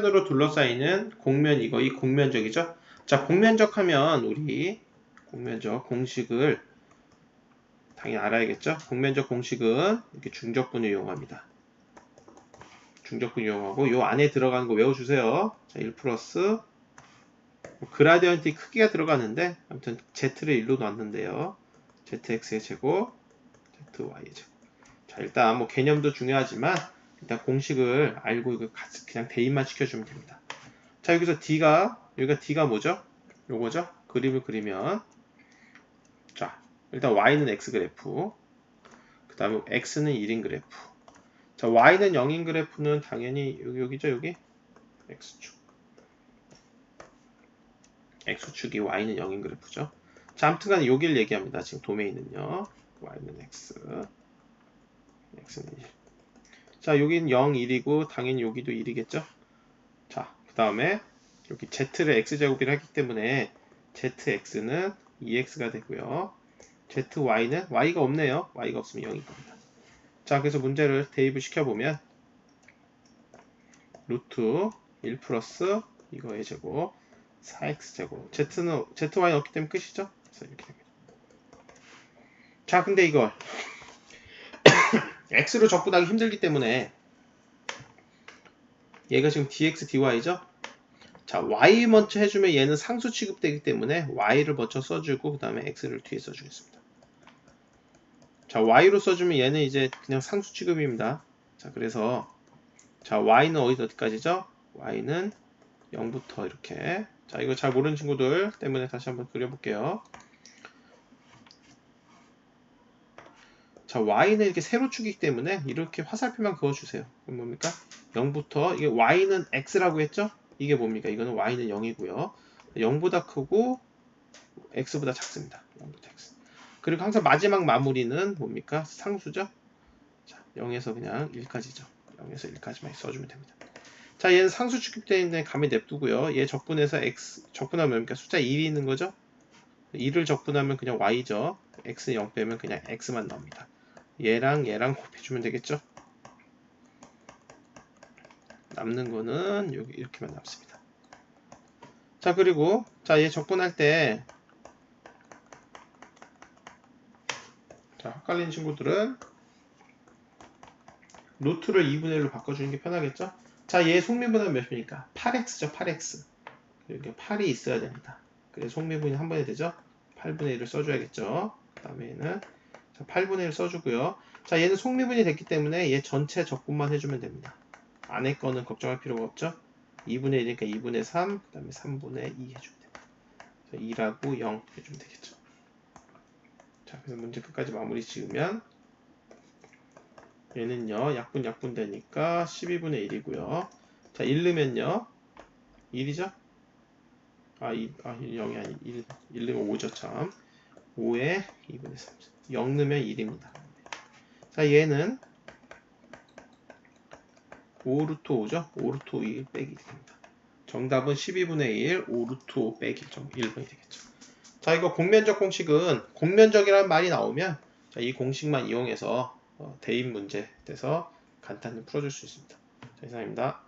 으로 둘러싸이는 공면 이거 이 공면적이죠. 자 공면적 하면 우리 공면적 공식을 당연히 알아야겠죠. 공면적 공식은 이렇게 중적분을 이용합니다. 중적분 이용하고 요 안에 들어가는 거 외워주세요. 자, 1 플러스 그라디언트 크기가 들어가는데 아무튼 z를 1로 놨는데요. zx의 제곱, zy의 제곱. 자 일단 뭐 개념도 중요하지만 일단 공식을 알고 이거 그냥 대입만 시켜주면 됩니다. 자 여기서 d가 여기가 d가 뭐죠? 요거죠? 그림을 그리면 자 일단 y는 x 그래프 그 다음에 x는 1인 그래프 자 y는 0인 그래프는 당연히 여기 여기죠 여기 x축 x축이 y는 0인 그래프죠. 자 아무튼간 여기를 얘기합니다. 지금 도메인은요 y는 x x는 1 자, 여긴 0, 1이고 당연히 여기도 1이겠죠? 자, 그 다음에 여기 z를 x제곱이라 했기 때문에 zx는 2x가 되고요. zy는 y가 없네요. y가 없으면 0일 겁니다. 자, 그래서 문제를 대입을 시켜보면 루트 1 플러스 이거의 제곱 4x제곱 z는 zy는 없기 때문에 끝이죠? 그래서 이렇게 됩니다. 자, 근데 이걸 x로 접근하기 힘들기 때문에 얘가 지금 dx dy죠? 자 y 먼저 해주면 얘는 상수 취급되기 때문에 y를 먼저 써주고 그 다음에 x를 뒤에 써주겠습니다. 자 y로 써주면 얘는 이제 그냥 상수 취급입니다. 자 그래서 자 y는 어디서 어디까지죠? y는 0부터 이렇게. 자 이거 잘 모르는 친구들 때문에 다시 한번 그려볼게요 자, y는 이렇게 세로축이기 때문에 이렇게 화살표만 그어주세요. 뭡니까? 0부터 이게 y는 x라고 했죠? 이게 뭡니까? 이거는 y는 0이고요. 0보다 크고 x보다 작습니다. 0보다 x. 그리고 항상 마지막 마무리는 뭡니까? 상수죠? 자, 0에서 그냥 1까지죠. 0에서 1까지만 써주면 됩니다. 자, 얘는 상수 축입되어 감이 냅두고요. 얘 적분해서 x, 적분하면 뭡니까? 숫자 1이 있는 거죠? 1을 적분하면 그냥 y죠. x 0 빼면 그냥 x만 나옵니다. 얘랑 얘랑 곱해주면 되겠죠? 남는 거는 여기 이렇게만 남습니다. 자 그리고 자얘 적분할 때 자, 헷갈리는 친구들은 루트를 2분의 1로 바꿔주는 게 편하겠죠? 자, 얘 속미분은 몇입니까? 8x죠, 8x. 이렇게 8이 있어야 됩니다. 그래서 속미분이 한 번에 되죠? 8분의 1을 써줘야겠죠? 그 다음에 얘는 자, 8분의 1 써주고요. 자, 얘는 속미분이 됐기 때문에 얘 전체 적분만 해주면 됩니다. 안에 거는 걱정할 필요가 없죠. 2분의 1이니까 2분의 3, 그 다음에 3분의 2 해주면 됩니다. 2라고 0 해주면 되겠죠. 자, 그래서 문제 끝까지 마무리 지으면 얘는요, 약분 약분 되니까 12분의 1이고요. 자, 1 넣으면요, 1이죠? 아, 2, 아 0이 아니 1, 1 넣으면 5죠, 참. 5에 2분의 3. 0 넣으면 1입니다. 자, 얘는 5루트 5죠? 5루트 2 빼기 1입니다. 정답은 12분의 1, 5루트 5 빼기 1번이 되겠죠. 자, 이거 공면적 공식은 공면적이라는 말이 나오면 자, 이 공식만 이용해서 어, 대입 문제 돼서 간단히 풀어줄 수 있습니다. 자, 이상입니다.